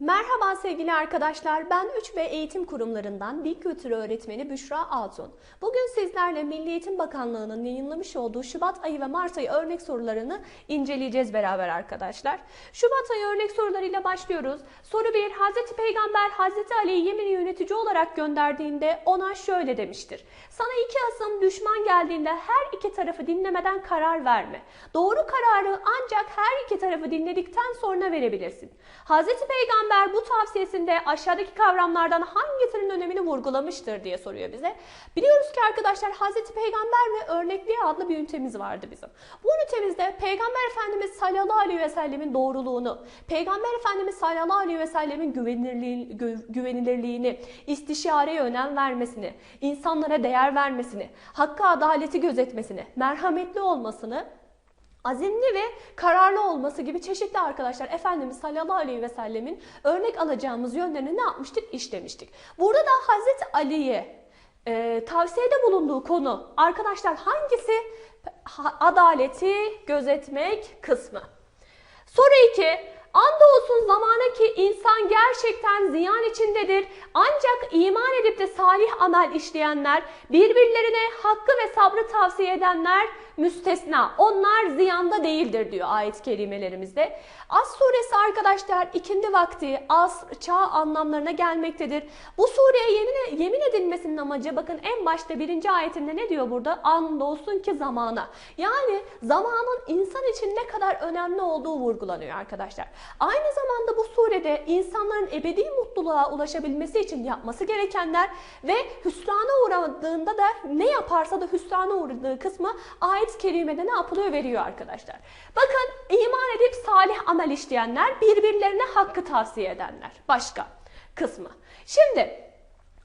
Merhaba sevgili arkadaşlar. Ben 3 ve eğitim kurumlarından Dil Kültürü Öğretmeni Büşra Altun. Bugün sizlerle Milli Eğitim Bakanlığı'nın yayınlamış olduğu Şubat ayı ve Mart ayı örnek sorularını inceleyeceğiz beraber arkadaşlar. Şubat ayı örnek sorularıyla başlıyoruz. Soru 1. Hazreti Peygamber Hazreti Ali'yi Yemen'e yönetici olarak gönderdiğinde ona şöyle demiştir. Sana iki asım düşman geldiğinde her iki tarafı dinlemeden karar verme. Doğru kararı ancak her iki tarafı dinledikten sonra verebilirsin. Hazreti Peygamber bu tavsiyesinde aşağıdaki kavramlardan hangisinin önemini vurgulamıştır diye soruyor bize. Biliyoruz ki arkadaşlar Hazreti Peygamber ve örnekliği adlı bir ünitemiz vardı bizim. Bu ünitemizde Peygamber Efendimiz sallallahu aleyhi ve sellemin doğruluğunu, Peygamber Efendimiz sallallahu aleyhi ve sellemin güvenilirliğini, gü- güvenilirliğini, istişareye önem vermesini, insanlara değer vermesini, hakkı adaleti gözetmesini, merhametli olmasını azimli ve kararlı olması gibi çeşitli arkadaşlar Efendimiz sallallahu aleyhi ve sellemin örnek alacağımız yönlerini ne yapmıştık? işlemiştik. Burada da Hazreti Ali'ye e, tavsiyede bulunduğu konu arkadaşlar hangisi? Ha- Adaleti gözetmek kısmı. Soru 2. Andolsun zamana ki insan gerçekten ziyan içindedir. Ancak iman edip de salih amel işleyenler, birbirlerine hakkı ve sabrı tavsiye edenler müstesna. Onlar ziyanda değildir diyor ayet-i kerimelerimizde. As suresi arkadaşlar ikindi vakti, as, çağ anlamlarına gelmektedir. Bu sureye yemin, yemin edilmesinin amacı bakın en başta birinci ayetinde ne diyor burada? Andolsun ki zamana. Yani zamanın insan için ne kadar önemli olduğu vurgulanıyor arkadaşlar. Aynı zamanda bu surede insanların ebedi mutluluğa ulaşabilmesi için yapması gerekenler ve hüsrana uğradığında da ne yaparsa da hüsrana uğradığı kısmı ayet-i kerimede ne yapılıyor veriyor arkadaşlar. Bakın iman edip salih amel işleyenler birbirlerine hakkı tavsiye edenler. Başka kısmı. Şimdi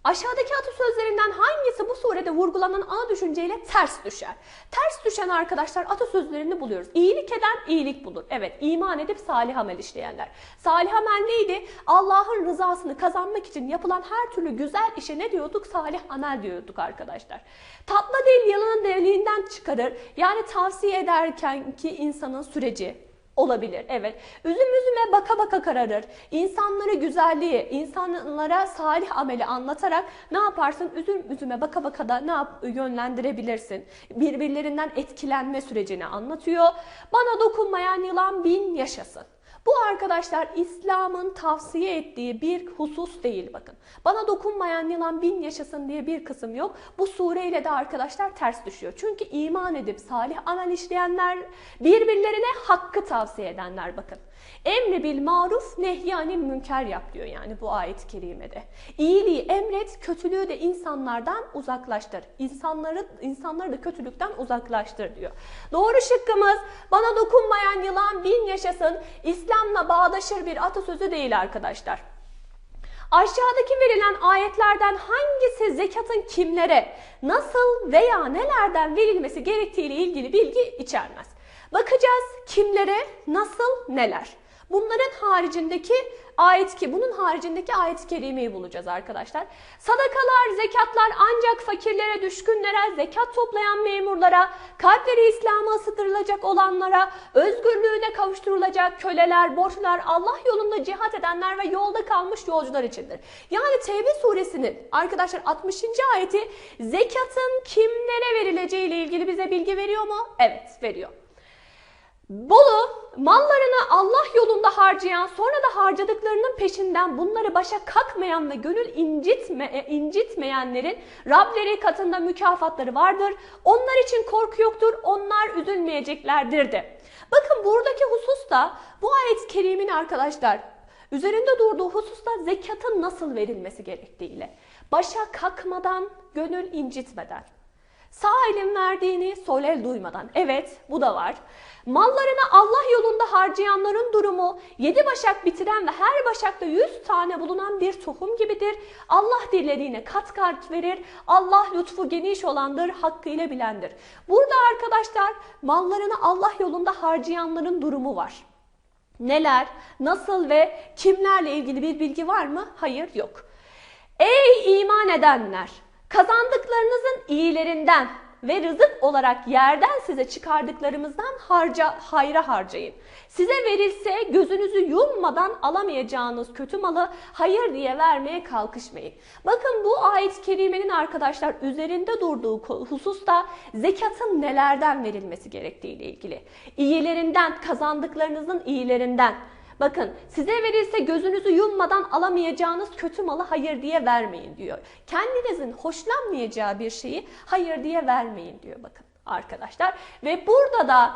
Aşağıdaki atasözlerinden hangisi bu surede vurgulanan ana düşünceyle ters düşer? Ters düşen arkadaşlar atasözlerini buluyoruz. İyilik eden iyilik bulur. Evet iman edip salih amel işleyenler. Salih amel neydi? Allah'ın rızasını kazanmak için yapılan her türlü güzel işe ne diyorduk? Salih amel diyorduk arkadaşlar. Tatlı dil yalanın deliğinden çıkarır. Yani tavsiye ederken ki insanın süreci, Olabilir, evet. Üzüm üzüme baka baka kararır. İnsanlara güzelliği, insanlara salih ameli anlatarak ne yaparsın? Üzüm üzüme baka baka da ne yap yönlendirebilirsin. Birbirlerinden etkilenme sürecini anlatıyor. Bana dokunmayan yılan bin yaşasın. Bu arkadaşlar İslam'ın tavsiye ettiği bir husus değil bakın. Bana dokunmayan yılan bin yaşasın diye bir kısım yok. Bu sureyle de arkadaşlar ters düşüyor. Çünkü iman edip salih amel işleyenler birbirlerine hakkı tavsiye edenler bakın. Emri bil maruf nehyanil münker yap diyor yani bu ayet-i kerimede. İyiliği emret, kötülüğü de insanlardan uzaklaştır. İnsanları, insanları da kötülükten uzaklaştır diyor. Doğru şıkkımız bana dokunmayan yılan bin yaşasın. İslam'la bağdaşır bir atasözü değil arkadaşlar. Aşağıdaki verilen ayetlerden hangisi zekatın kimlere, nasıl veya nelerden verilmesi gerektiği ile ilgili bilgi içermez. Bakacağız kimlere, nasıl, neler. Bunların haricindeki ayet ki bunun haricindeki ayet-i kerimeyi bulacağız arkadaşlar. Sadakalar, zekatlar ancak fakirlere, düşkünlere, zekat toplayan memurlara, kalpleri İslam'a ısıtırılacak olanlara, özgürlüğüne kavuşturulacak köleler, borçlular, Allah yolunda cihat edenler ve yolda kalmış yolcular içindir. Yani Tevbe suresinin arkadaşlar 60. ayeti zekatın kimlere verileceği ile ilgili bize bilgi veriyor mu? Evet veriyor. Bolu mallarını Allah yolunda harcayan sonra da harcadıklarının peşinden bunları başa kalkmayan ve gönül incitme, e, incitmeyenlerin Rableri katında mükafatları vardır. Onlar için korku yoktur, onlar üzülmeyeceklerdir de. Bakın buradaki hususta bu ayet-i kerimin arkadaşlar üzerinde durduğu hususta zekatın nasıl verilmesi gerektiğiyle. Başa kalkmadan, gönül incitmeden. Sağ elin verdiğini sol el duymadan. Evet bu da var. Mallarını Allah yolunda harcayanların durumu yedi başak bitiren ve her başakta yüz tane bulunan bir tohum gibidir. Allah dilediğine kat kat verir. Allah lütfu geniş olandır, hakkıyla bilendir. Burada arkadaşlar mallarını Allah yolunda harcayanların durumu var. Neler, nasıl ve kimlerle ilgili bir bilgi var mı? Hayır yok. Ey iman edenler! Kazandıklarınızın iyilerinden ve rızık olarak yerden size çıkardıklarımızdan harca, hayra harcayın. Size verilse gözünüzü yummadan alamayacağınız kötü malı hayır diye vermeye kalkışmayın. Bakın bu ayet-i kerimenin arkadaşlar üzerinde durduğu hususta zekatın nelerden verilmesi gerektiği ile ilgili. İyilerinden, kazandıklarınızın iyilerinden. Bakın size verilse gözünüzü yummadan alamayacağınız kötü malı hayır diye vermeyin diyor. Kendinizin hoşlanmayacağı bir şeyi hayır diye vermeyin diyor bakın arkadaşlar. Ve burada da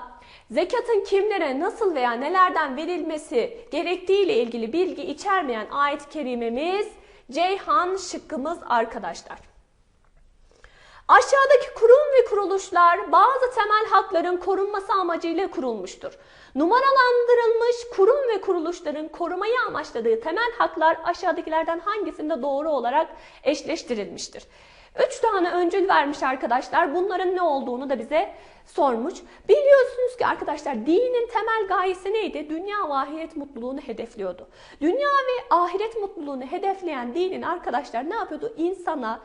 zekatın kimlere nasıl veya nelerden verilmesi gerektiği ile ilgili bilgi içermeyen ayet-i kerimemiz Ceyhan şıkkımız arkadaşlar. Aşağıdaki kurum ve kuruluşlar bazı temel hakların korunması amacıyla kurulmuştur. Numaralandırılmış kurum ve kuruluşların korumayı amaçladığı temel haklar aşağıdakilerden hangisinde doğru olarak eşleştirilmiştir? Üç tane öncül vermiş arkadaşlar. Bunların ne olduğunu da bize sormuş. Biliyorsunuz ki arkadaşlar dinin temel gayesi neydi? Dünya ve ahiret mutluluğunu hedefliyordu. Dünya ve ahiret mutluluğunu hedefleyen dinin arkadaşlar ne yapıyordu? İnsana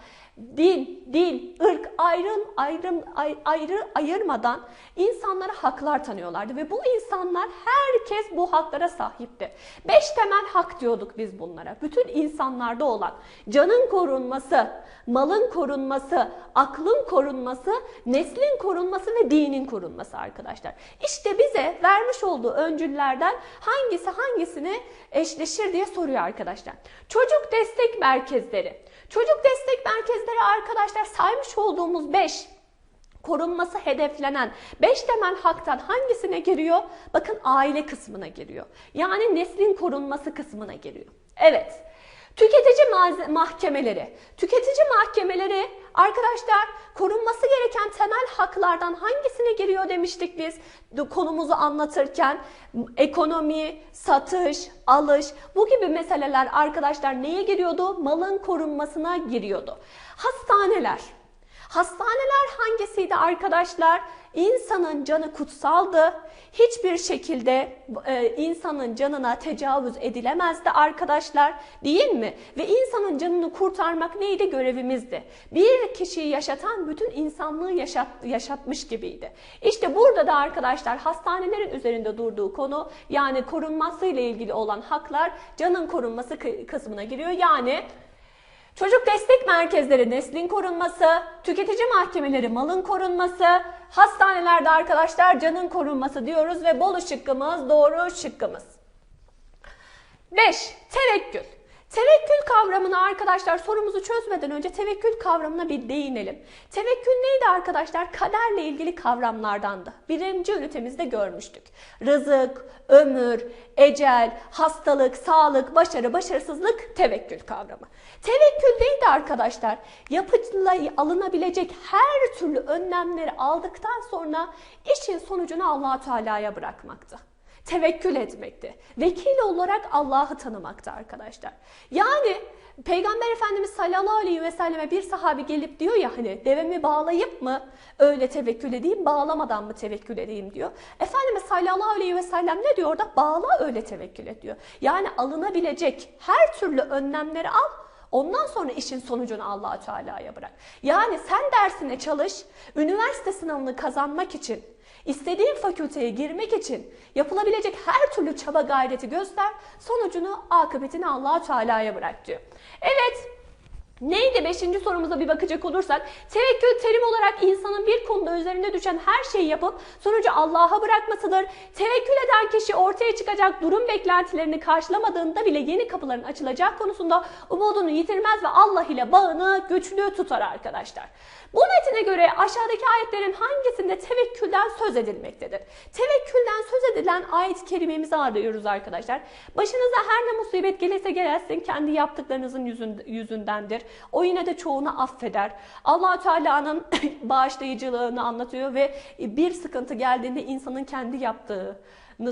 din, dil, ırk ayrım, ayrım, ayrı ayırmadan insanlara haklar tanıyorlardı ve bu insanlar herkes bu haklara sahipti. Beş temel hak diyorduk biz bunlara. Bütün insanlarda olan canın korunması, malın korunması, aklın korunması, neslin korunması ve dinin korunması arkadaşlar. İşte bize vermiş olduğu öncüllerden hangisi hangisine eşleşir diye soruyor arkadaşlar. Çocuk destek merkezleri. Çocuk destek merkezleri arkadaşlar saymış olduğumuz 5 korunması hedeflenen 5 temel haktan hangisine giriyor? Bakın aile kısmına giriyor. Yani neslin korunması kısmına giriyor. Evet. Tüketici mahkemeleri. Tüketici mahkemeleri arkadaşlar korunması gereken temel haklardan hangisine giriyor demiştik biz konumuzu anlatırken. Ekonomi, satış, alış bu gibi meseleler arkadaşlar neye giriyordu? Malın korunmasına giriyordu. Hastaneler. Hastaneler hangisiydi arkadaşlar? İnsanın canı kutsaldı. Hiçbir şekilde e, insanın canına tecavüz edilemezdi arkadaşlar. Değil mi? Ve insanın canını kurtarmak neydi? Görevimizdi. Bir kişiyi yaşatan bütün insanlığı yaşat, yaşatmış gibiydi. İşte burada da arkadaşlar hastanelerin üzerinde durduğu konu yani korunması ile ilgili olan haklar canın korunması kısmına giriyor. Yani Çocuk destek merkezleri neslin korunması, tüketici mahkemeleri malın korunması, hastanelerde arkadaşlar canın korunması diyoruz ve Bolu şıkkımız doğru şıkkımız. 5. Tevekkül. Tevekkül kavramını arkadaşlar sorumuzu çözmeden önce tevekkül kavramına bir değinelim. Tevekkül neydi arkadaşlar? Kaderle ilgili kavramlardandı. Birinci ünitemizde görmüştük. Rızık, ömür, ecel, hastalık, sağlık, başarı, başarısızlık tevekkül kavramı. Tevekkül neydi arkadaşlar? Yapıcıla alınabilecek her türlü önlemleri aldıktan sonra işin sonucunu allah Teala'ya bırakmaktı tevekkül etmekti. Vekil olarak Allah'ı tanımakta arkadaşlar. Yani Peygamber Efendimiz sallallahu aleyhi ve selleme bir sahabi gelip diyor ya hani devemi bağlayıp mı öyle tevekkül edeyim bağlamadan mı tevekkül edeyim diyor. Efendimiz sallallahu aleyhi ve sellem ne diyor orada? Bağla öyle tevekkül et diyor. Yani alınabilecek her türlü önlemleri al Ondan sonra işin sonucunu allah Teala'ya bırak. Yani sen dersine çalış, üniversite sınavını kazanmak için İstediğin fakülteye girmek için yapılabilecek her türlü çaba gayreti göster, sonucunu, akıbetini allah Teala'ya bırak diyor. Evet, Neydi? Beşinci sorumuza bir bakacak olursak tevekkül terim olarak insanın bir konuda üzerinde düşen her şeyi yapıp sonucu Allah'a bırakmasıdır. Tevekkül eden kişi ortaya çıkacak durum beklentilerini karşılamadığında bile yeni kapıların açılacak konusunda umudunu yitirmez ve Allah ile bağını güçlü tutar arkadaşlar. Bu metine göre aşağıdaki ayetlerin hangisinde tevekkülden söz edilmektedir? Tevekkülden söz edilen ayet-i arıyoruz arkadaşlar. Başınıza her ne musibet gelirse gelsin kendi yaptıklarınızın yüzündendir. O yine de çoğunu affeder. allah Teala'nın bağışlayıcılığını anlatıyor ve bir sıkıntı geldiğinde insanın kendi yaptığı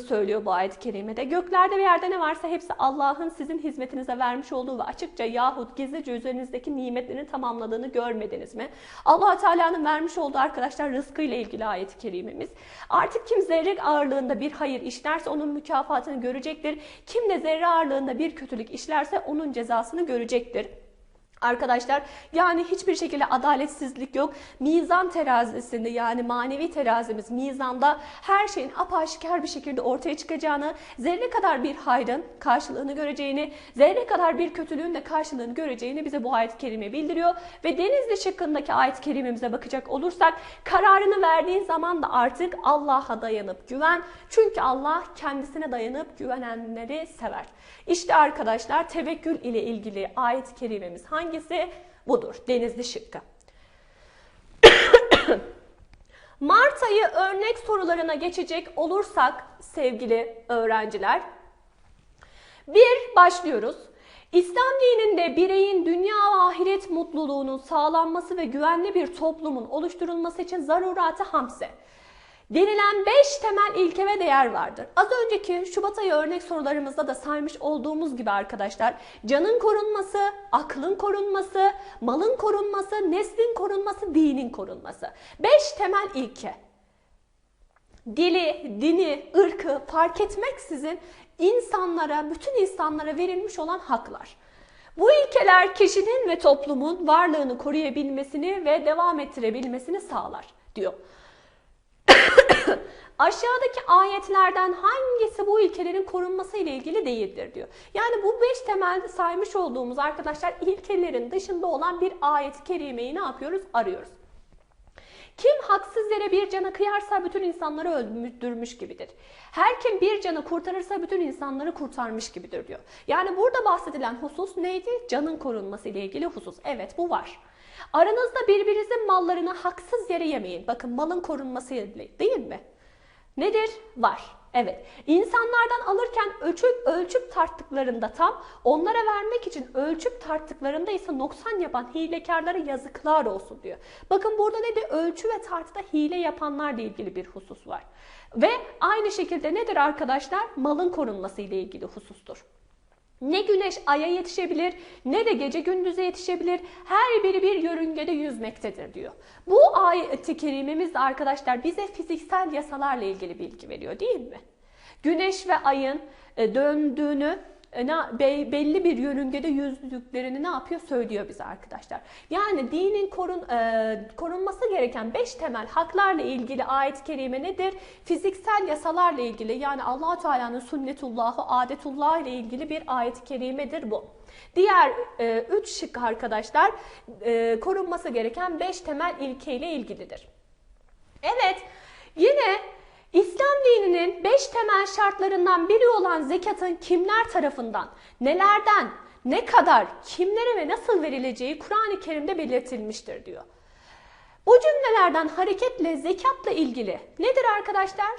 söylüyor bu ayet-i kerimede. Göklerde ve yerde ne varsa hepsi Allah'ın sizin hizmetinize vermiş olduğu ve açıkça yahut gizlice üzerinizdeki nimetlerini tamamladığını görmediniz mi? allah Teala'nın vermiş olduğu arkadaşlar rızkıyla ilgili ayet-i kerimemiz. Artık kim zerre ağırlığında bir hayır işlerse onun mükafatını görecektir. Kim de zerre ağırlığında bir kötülük işlerse onun cezasını görecektir. Arkadaşlar yani hiçbir şekilde adaletsizlik yok. Mizan terazisinde yani manevi terazimiz mizanda her şeyin apaşikar bir şekilde ortaya çıkacağını, zerre kadar bir hayrın karşılığını göreceğini, zerre kadar bir kötülüğün de karşılığını göreceğini bize bu ayet-i kerime bildiriyor. Ve Denizli şıkkındaki ayet-i kerimemize bakacak olursak kararını verdiğin zaman da artık Allah'a dayanıp güven. Çünkü Allah kendisine dayanıp güvenenleri sever. İşte arkadaşlar tevekkül ile ilgili ayet-i kerimemiz hangisi? Budur. Denizli şıkkı. Mart ayı örnek sorularına geçecek olursak sevgili öğrenciler. Bir, başlıyoruz. İslam dininde bireyin dünya ve ahiret mutluluğunun sağlanması ve güvenli bir toplumun oluşturulması için zaruratı hamse denilen 5 temel ilke ve değer vardır. Az önceki Şubat ayı örnek sorularımızda da saymış olduğumuz gibi arkadaşlar canın korunması, aklın korunması, malın korunması, neslin korunması, dinin korunması. 5 temel ilke. Dili, dini, ırkı fark etmeksizin insanlara, bütün insanlara verilmiş olan haklar. Bu ilkeler kişinin ve toplumun varlığını koruyabilmesini ve devam ettirebilmesini sağlar diyor. Aşağıdaki ayetlerden hangisi bu ilkelerin korunması ile ilgili değildir diyor. Yani bu beş temelde saymış olduğumuz arkadaşlar ilkelerin dışında olan bir ayet-i kerimeyi ne yapıyoruz? Arıyoruz. Kim haksız yere bir cana kıyarsa bütün insanları öldürmüş gibidir. Her kim bir canı kurtarırsa bütün insanları kurtarmış gibidir diyor. Yani burada bahsedilen husus neydi? Canın korunması ile ilgili husus. Evet bu var. Aranızda birbirinizin mallarını haksız yere yemeyin. Bakın malın korunması değil mi? Nedir? Var. Evet. İnsanlardan alırken ölçüp ölçüp tarttıklarında tam, onlara vermek için ölçüp tarttıklarında ise noksan yapan hilekarlara yazıklar olsun diyor. Bakın burada ne de ölçü ve tartıda hile yapanlarla ilgili bir husus var. Ve aynı şekilde nedir arkadaşlar? Malın korunması ile ilgili husustur. Ne güneş aya yetişebilir ne de gece gündüze yetişebilir. Her biri bir yörüngede yüzmektedir diyor. Bu ayet-i kerimemiz de arkadaşlar bize fiziksel yasalarla ilgili bilgi veriyor değil mi? Güneş ve ayın e, döndüğünü belli bir yörüngede yüzdüklerini ne yapıyor söylüyor bize arkadaşlar. Yani dinin korun, e, korunması gereken beş temel haklarla ilgili ayet-i kerime nedir? Fiziksel yasalarla ilgili yani allah Teala'nın sünnetullahı, adetullah ile ilgili bir ayet-i kerimedir bu. Diğer e, üç şık arkadaşlar e, korunması gereken beş temel ilke ile ilgilidir. Evet yine İslam dininin beş temel şartlarından biri olan zekatın kimler tarafından, nelerden, ne kadar, kimlere ve nasıl verileceği Kur'an-ı Kerim'de belirtilmiştir diyor. Bu cümlelerden hareketle zekatla ilgili nedir arkadaşlar?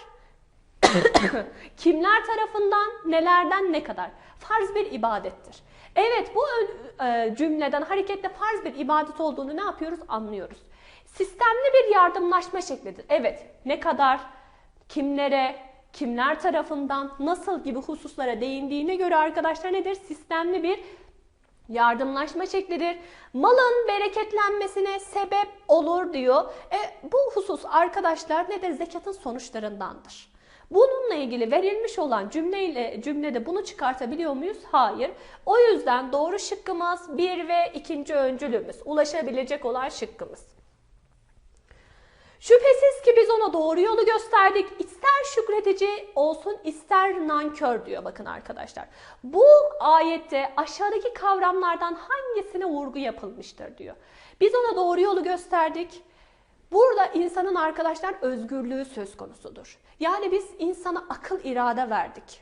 kimler tarafından, nelerden, ne kadar? Farz bir ibadettir. Evet bu e, cümleden hareketle farz bir ibadet olduğunu ne yapıyoruz? Anlıyoruz. Sistemli bir yardımlaşma şeklidir. Evet ne kadar, kimlere, kimler tarafından, nasıl gibi hususlara değindiğine göre arkadaşlar nedir? Sistemli bir yardımlaşma şeklidir. Malın bereketlenmesine sebep olur diyor. E, bu husus arkadaşlar nedir? Zekatın sonuçlarındandır. Bununla ilgili verilmiş olan cümleyle cümlede bunu çıkartabiliyor muyuz? Hayır. O yüzden doğru şıkkımız bir ve ikinci öncülümüz. Ulaşabilecek olan şıkkımız. Şüphesiz ki biz ona doğru yolu gösterdik. İster şükredici olsun ister nankör diyor bakın arkadaşlar. Bu ayette aşağıdaki kavramlardan hangisine vurgu yapılmıştır diyor. Biz ona doğru yolu gösterdik. Burada insanın arkadaşlar özgürlüğü söz konusudur. Yani biz insana akıl irade verdik.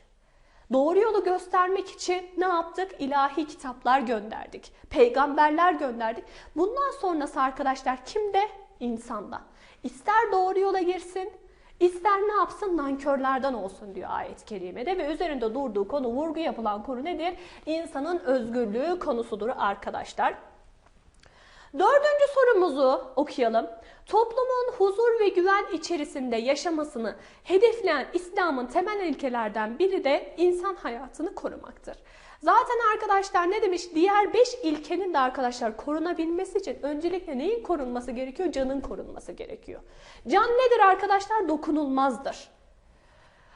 Doğru yolu göstermek için ne yaptık? İlahi kitaplar gönderdik. Peygamberler gönderdik. Bundan sonrası arkadaşlar kimde? İnsanda. İster doğru yola girsin, ister ne yapsın nankörlerden olsun diyor ayet-i kerimede ve üzerinde durduğu konu, vurgu yapılan konu nedir? İnsanın özgürlüğü konusudur arkadaşlar. Dördüncü sorumuzu okuyalım. Toplumun huzur ve güven içerisinde yaşamasını hedefleyen İslam'ın temel ilkelerden biri de insan hayatını korumaktır. Zaten arkadaşlar ne demiş? Diğer 5 ilkenin de arkadaşlar korunabilmesi için öncelikle neyin korunması gerekiyor? Canın korunması gerekiyor. Can nedir arkadaşlar? Dokunulmazdır.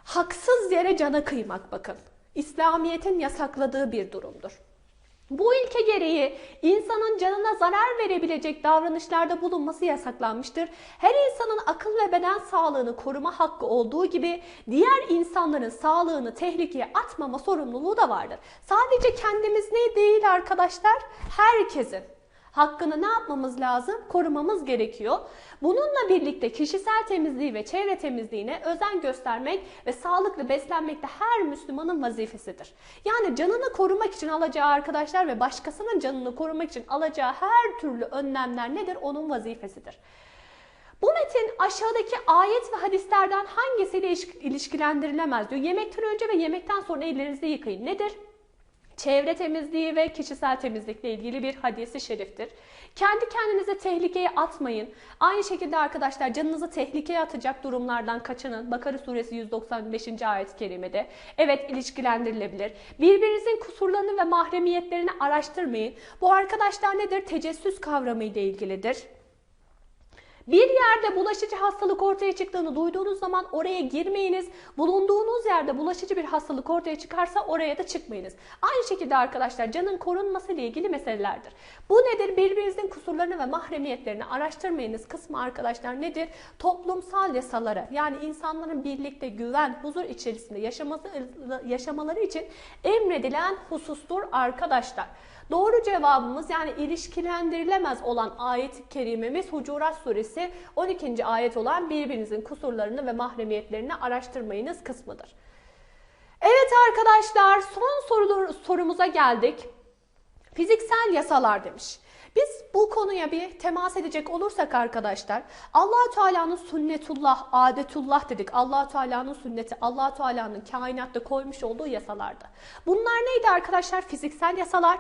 Haksız yere cana kıymak bakın. İslamiyet'in yasakladığı bir durumdur. Bu ilke gereği insanın canına zarar verebilecek davranışlarda bulunması yasaklanmıştır. Her insanın akıl ve beden sağlığını koruma hakkı olduğu gibi diğer insanların sağlığını tehlikeye atmama sorumluluğu da vardır. Sadece kendimiz ne değil arkadaşlar? Herkesin hakkını ne yapmamız lazım? Korumamız gerekiyor. Bununla birlikte kişisel temizliği ve çevre temizliğine özen göstermek ve sağlıklı beslenmek de her Müslümanın vazifesidir. Yani canını korumak için alacağı arkadaşlar ve başkasının canını korumak için alacağı her türlü önlemler nedir? Onun vazifesidir. Bu metin aşağıdaki ayet ve hadislerden hangisiyle ilişkilendirilemez diyor. Yemekten önce ve yemekten sonra ellerinizi yıkayın. Nedir? Çevre temizliği ve kişisel temizlikle ilgili bir hadisi şeriftir. Kendi kendinize tehlikeye atmayın. Aynı şekilde arkadaşlar canınızı tehlikeye atacak durumlardan kaçının. Bakara suresi 195. ayet-i kerimede. Evet ilişkilendirilebilir. Birbirinizin kusurlarını ve mahremiyetlerini araştırmayın. Bu arkadaşlar nedir? Tecessüs kavramı ile ilgilidir. Bir yerde bulaşıcı hastalık ortaya çıktığını duyduğunuz zaman oraya girmeyiniz. Bulunduğunuz yerde bulaşıcı bir hastalık ortaya çıkarsa oraya da çıkmayınız. Aynı şekilde arkadaşlar canın korunması ile ilgili meselelerdir. Bu nedir? Birbirinizin kusurlarını ve mahremiyetlerini araştırmayınız kısmı arkadaşlar nedir? Toplumsal yasaları yani insanların birlikte güven, huzur içerisinde yaşaması, yaşamaları için emredilen husustur arkadaşlar. Doğru cevabımız yani ilişkilendirilemez olan ayet-i kerimemiz Hucurat suresi 12. ayet olan birbirinizin kusurlarını ve mahremiyetlerini araştırmayınız kısmıdır. Evet arkadaşlar son soru, sorumuza geldik. Fiziksel yasalar demiş. Biz bu konuya bir temas edecek olursak arkadaşlar allah Teala'nın sünnetullah, adetullah dedik. allah Teala'nın sünneti, allah Teala'nın kainatta koymuş olduğu yasalardı. Bunlar neydi arkadaşlar? Fiziksel yasalar,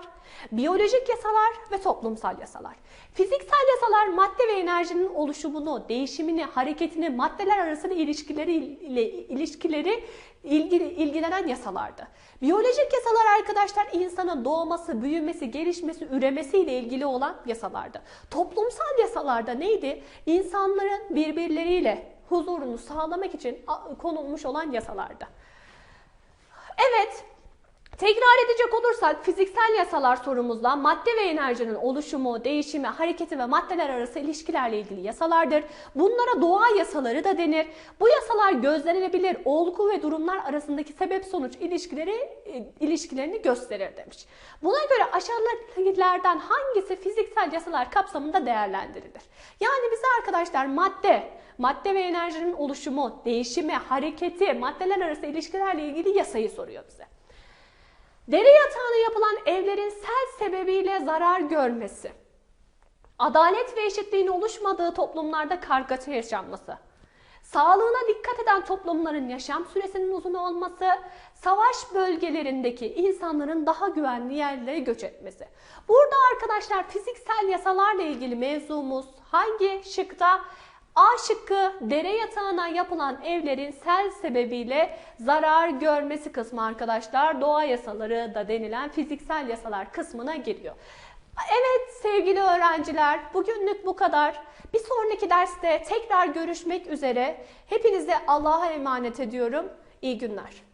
biyolojik yasalar ve toplumsal yasalar. Fiziksel yasalar madde ve enerjinin oluşumunu, değişimini, hareketini, maddeler arasında ilişkileri ile ilişkileri ilgili, ilgilenen yasalardı. Biyolojik yasalar arkadaşlar insanın doğması, büyümesi, gelişmesi, üremesi ile ilgili olan yasalardı. Toplumsal yasalarda neydi? İnsanların birbirleriyle huzurunu sağlamak için konulmuş olan yasalardı. Evet, Tekrar edecek olursak fiziksel yasalar sorumuzda madde ve enerjinin oluşumu, değişimi, hareketi ve maddeler arası ilişkilerle ilgili yasalardır. Bunlara doğa yasaları da denir. Bu yasalar gözlenebilir olgu ve durumlar arasındaki sebep sonuç ilişkileri e, ilişkilerini gösterir demiş. Buna göre aşağıdakilerden hangisi fiziksel yasalar kapsamında değerlendirilir? Yani bize arkadaşlar madde, madde ve enerjinin oluşumu, değişimi, hareketi, maddeler arası ilişkilerle ilgili yasayı soruyor bize. Dere yatağına yapılan evlerin sel sebebiyle zarar görmesi. Adalet ve eşitliğin oluşmadığı toplumlarda kargaşa yaşanması. Sağlığına dikkat eden toplumların yaşam süresinin uzun olması, savaş bölgelerindeki insanların daha güvenli yerlere göç etmesi. Burada arkadaşlar fiziksel yasalarla ilgili mevzumuz hangi şıkta? A şıkkı dere yatağına yapılan evlerin sel sebebiyle zarar görmesi kısmı arkadaşlar doğa yasaları da denilen fiziksel yasalar kısmına giriyor. Evet sevgili öğrenciler bugünlük bu kadar. Bir sonraki derste tekrar görüşmek üzere. Hepinize Allah'a emanet ediyorum. İyi günler.